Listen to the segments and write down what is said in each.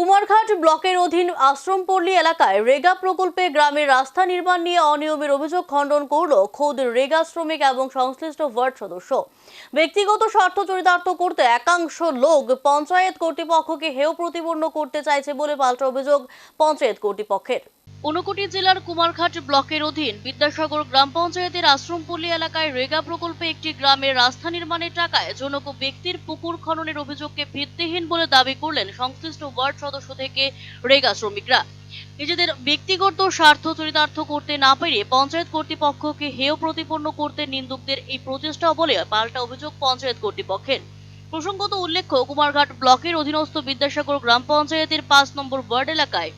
কুমারঘাট ব্লকের অধীন আশ্রমপল্লী এলাকায় রেগা প্রকল্পে গ্রামের রাস্তা নির্মাণ নিয়ে অনিয়মের অভিযোগ খণ্ডন করল খোদ রেগা শ্রমিক এবং সংশ্লিষ্ট ওয়ার্ড সদস্য। ব্যক্তিগত স্বার্থ চরিতার্থ করতে একাংশ লোক পঞ্চায়েত কর্তৃপক্ষকে হেয় প্রতিপন্ন করতে চাইছে বলে পাল্টা অভিযোগ পঞ্চায়েত কর্তৃপক্ষের। ঊনকোটি জেলার কুমারঘাট ব্লকের অধীন বিদ্যাসাগর গ্রাম পঞ্চায়েতের আশ্রমপল্লী এলাকায় রেগা প্রকল্পে একটি গ্রামের রাস্তা নির্মাণের টাকায় জনক ব্যক্তির পুকুর খননের অভিযোগকে ভিত্তিহীন বলে দাবি করলেন সংশ্লিষ্ট ওয়ার্ড সদস্য থেকে রেগা শ্রমিকরা। নিজেদের ব্যক্তিগত স্বার্থ চরিতার্থ করতে না পেরে পঞ্চায়েত কর্তৃপক্ষকে হেয় প্রতিপন্ন করতে নিন্দুকদের এই প্রচেষ্টা বলে পাল্টা অভিযোগ পঞ্চায়েত কর্তৃপক্ষের। প্রসঙ্গত উল্লেখ্য, কুমারঘাট ব্লকের অধীনস্থ বিদ্যাসাগর গ্রাম পঞ্চায়েতের পাঁচ নম্বর ওয়ার্ড এলাকায়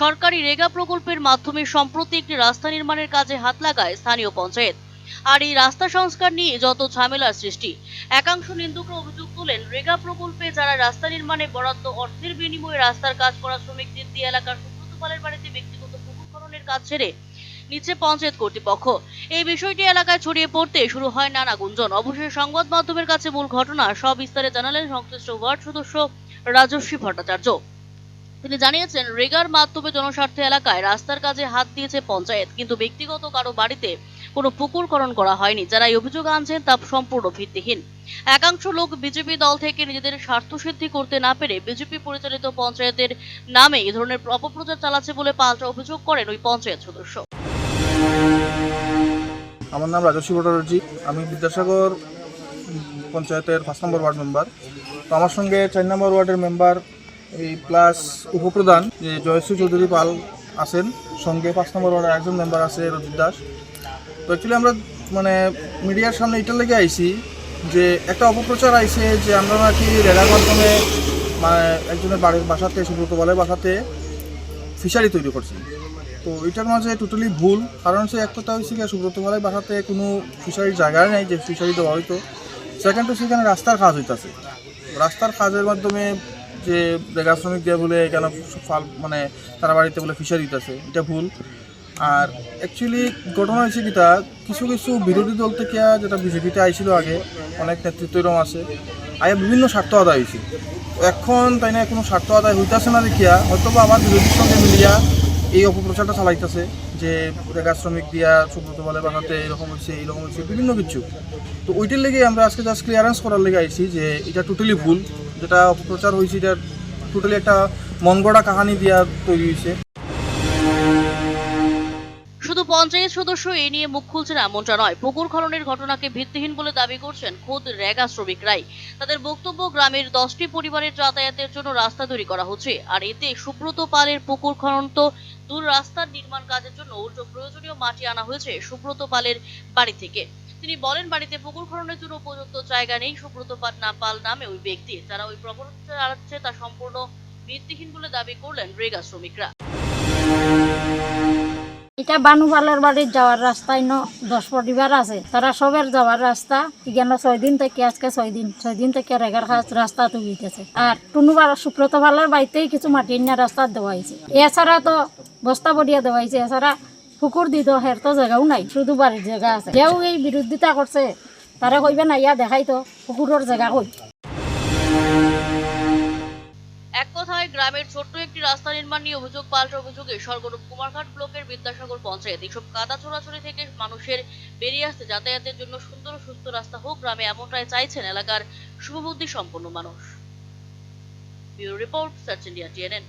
সরকারি রেগা প্রকল্পের মাধ্যমে সম্প্রতি একটি রাস্তা নির্মাণের কাজে হাত লাগায় স্থানীয় পঞ্চায়েত। আর এই রাস্তা সংস্কার নিয়ে যত ঝামেলার সৃষ্টি, একাংশ নিন্দুকরা অভিযোগ তোলেন, রেগা প্রকল্পে যারা রাস্তা নির্মাণে বরাদ্দ অর্থের বিনিময়ে রাস্তার কাজ করা শ্রমিকদের দিয়ে এলাকার সুব্রত পালের বাড়িতে ব্যক্তিগত পুকুর খননের কাজ ছেড়ে নিচ্ছে পঞ্চায়েত কর্তৃপক্ষ। এই বিষয়টি এলাকায় ছড়িয়ে পড়তে শুরু হয় নানা গুঞ্জন। অবশেষে সংবাদ মাধ্যমের কাছে মূল ঘটনা, সবিস্তারে জানালেন সংশ্লিষ্ট ওয়ার্ড সদস্য রাজস্বী ভট্টাচার্য। তিনি জানিয়েছেন, রেগার মাধ্যমে জনস্বার্থে এলাকায় রাস্তার কাজে হাত দিয়েছে পঞ্চায়েত, কিন্তু ব্যক্তিগত কারও বাড়িতে কোনো পুকুরকরণ করা হয়নি, যারা এই অভিযোগ আনছেন তা সম্পূর্ণ ভিত্তিহীন। একাংশ লোক বিজেপি দল থেকে নিজেদের স্বার্থ সিদ্ধি করতে না পেরে বিজেপি পরিচালিত পঞ্চায়েতের নামে এই ধরনের অপপ্রচার চালাচ্ছে বলে পাল্টা অভিযোগ করেন ওই পঞ্চায়েত সদস্য। আমার নাম রাজস্বী ভট্টাচার্য, আমি বিদ্যাসাগর পঞ্চায়েতের পাঁচ নম্বর ওয়ার্ড মেম্বার। তো আমার সঙ্গে চার নম্বর ওয়ার্ডের মেম্বার এই প্লাস উপপ্রধান, যে জয়শ্রী চৌধুরী পাল আছেন, সঙ্গে পাঁচ নম্বর ওয়ার্ডের একজন মেম্বার আছে, রজিত দাস। তো অ্যাকচুয়ালি আমরা মানে মিডিয়ার সামনে এটার লেগে আইছি যে একটা অপপ্রচার আইছে যে আমরা নাকি রেলার মাধ্যমে মানে একজনের বাড়ির বাসাতে সুব্রত বলের বাসাতে ফিশারি তৈরি করছি। তো এটার মাঝে টোটালি ভুল, কারণ সে এক কথা গিয়ে সুব্রত ভালাই বাসাতে কোনো ফিশারির জায়গা নেই, যে ফিশারি দেওয়া হইতো। সেকেন্ড তো সেখানে রাস্তার কাজ হইতাছে। রাস্তার কাজের মাধ্যমে যে জায়গা শ্রমিক দিয়ে বলে কেন ফাল মানে তারা বাড়িতে বলে ফিশারি দিতেছে, এটা ভুল। আর অ্যাকচুয়ালি ঘটনা হয়েছে কি তা, কিছু কিছু বিরোধী দল থেকে যেটা বিজেপিতে আইছিল আগে, অনেক নেতৃত্ব এরকম আছে, আগে বিভিন্ন স্বার্থ আদায় হয়েছে। এখন তাই না, কোনো স্বার্থ আদায় হইতেছে না দেখিয়া হয়তো বা আমার বিরোধীর সঙ্গে মিলিয়া এই অপপ্রচারটা চালাইতেছে, যে রেগা শ্রমিক দিয়া সুব্রত বলে বানাতে এরকম হচ্ছে এইরকম হচ্ছে বিভিন্ন কিছু। তো ওইটার লেগে আমরা আজকে জাস্ট ক্লিয়ারেন্স করার লেগে আইছি যে এটা টোটালি ভুল। যেটা অপপ্রচার হয়েছে, এটা টোটালি একটা মন গড়া কাহানি দিয়া তৈরি হয়েছে। শুধু পঞ্চায়েত সদস্য এ নিয়ে মুখ খুলছেন এমনটা নয়। পুকুর খননের ঘটনাকে ভিত্তিহীন বলে দাবি করছেন খোদ রেগা শ্রমিকরাই। তাদের বক্তব্য, গ্রামের দশটি পরিবারের যাতায়াতের জন্য রাস্তা তৈরি করা হচ্ছে, আর এতে সুব্রত পালের পুকুর খনন তো দূর রাস্তার নির্মাণ কাজের জন্য উল্টো প্রয়োজনীয় মাটি আনা হয়েছে সুব্রত পালের বাড়ি থেকে। তিনি বলেন, বাড়িতে পুকুর খননের জন্য উপযুক্ত জায়গা নেই, সুব্রত পাল নামে ওই ব্যক্তি। যারা ওই প্রবণতা চালাচ্ছে তা সম্পূর্ণ ভিত্তিহীন বলে দাবি করলেন রেগা শ্রমিকরা। এটা বানুপালের বাড়ির যাওয়ার রাস্তায় ন, দশ পরিবার আছে। তারা সবের যাওয়ার রাস্তা, এখানে ছয় দিন থেকে আজকে ছয় দিন ছয় দিন থেকে রেগার কাজ রাস্তা তুলিতেছে। আর টুনুবার সুব্রত পালের বাড়িতেই কিছু মাটি নিয়ে রাস্তা দেওয়া হয়েছে। এছাড়া তো বস্তা বড়িয়া দেওয়া হয়েছে। এছাড়া পুকুর দিত হের তো জায়গাও নাই, শুধু বাড়ির জায়গা আছে। কেউ এই বিরোধিতা করছে তারা কইবে না ইয়া দেখাই তো পুকুরের জায়গা কই। এক কথায়, গ্রামের ছোট্ট একটি রাস্তা নির্মাণ নিয়ে অভিযোগ পাল্টা অভিযোগে সরগরম কুমারঘাট ব্লকের বিদ্যাসাগর পঞ্চায়েত। এইসব কাদা চোরাচুরি থেকে মানুষের বেরিয়ে আসতে যাতায়াতের জন্য সুন্দর সুস্থ রাস্তা হোক, গ্রামে এমনটাই চাইছেন এলাকার শুভবুদ্ধি সম্পন্ন মানুষ। Bureau report, search India, TNN.